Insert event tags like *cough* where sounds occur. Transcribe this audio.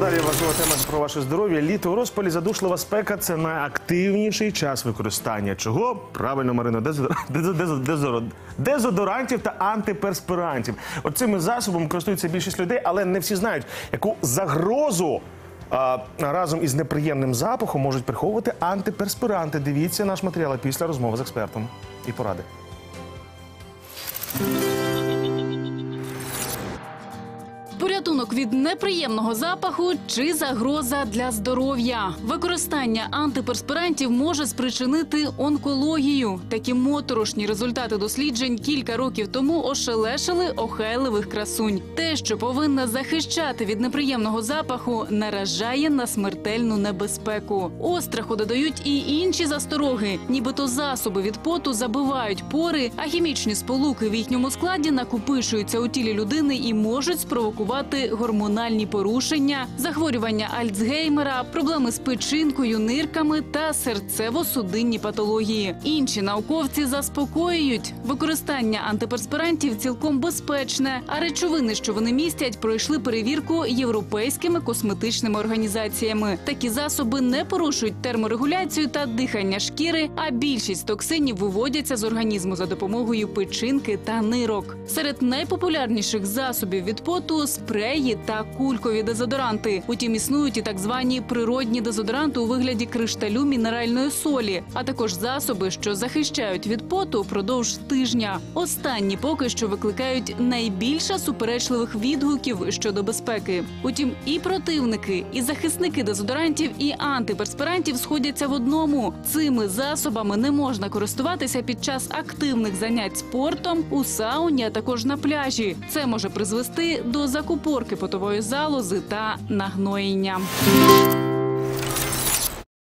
Далі важлива тема про ваше здоров'я. Літо у розпалі задушлива спека це найактивніший час використання. Чого? Правильно, *laughs* дезо- дезодорантів та антиперспирантів. Оцими засобами користуються більшість людей, але не всі знають, яку загрозу. а, разом із неприємним запахом можуть приховувати антиперспиранти. Дивіться наш матеріал після розмови з експертом і поради. Порятунок від неприємного запаху чи загроза для здоров'я. Використання антиперспирантів може спричинити онкологію. Такі моторошні результати досліджень кілька років тому ошелешили охайливих красунь. Те, що повинна захищати від неприємного запаху, наражає на смертельну небезпеку. Остраху додають і інші застороги, нібито засоби від поту забивають пори, а хімічні сполуки в їхньому складі накопичуються у тілі людини і можуть спровокувати гормональні порушення, захворювання Альцгеймера, проблеми з печінкою, нирками та серцево-судинні патології. Інші науковці заспокоюють, використання антиперспирантів цілком безпечне, а речовини, що вони містять, пройшли перевірку європейськими косметичними організаціями. Такі засоби не порушують терморегуляцію та дихання шкіри, а більшість токсинів виводяться з організму за допомогою печінки та нирок. Серед найпопулярніших засобів від поту спреї та кулькові дезодоранти. Утім, існують і так звані природні дезодоранти у вигляді кришталю мінеральної солі, а також засоби, що захищають від поту впродовж тижня. Останні поки що викликають найбільше суперечливих відгуків щодо безпеки. Утім, і противники, і захисники дезодорантів, і антиперспирантів сходяться в одному: цими засобами не можна користуватися під час активних занять спортом у сауні, а також на пляжі. Це може призвести до закупорки потової залози та нагноєння.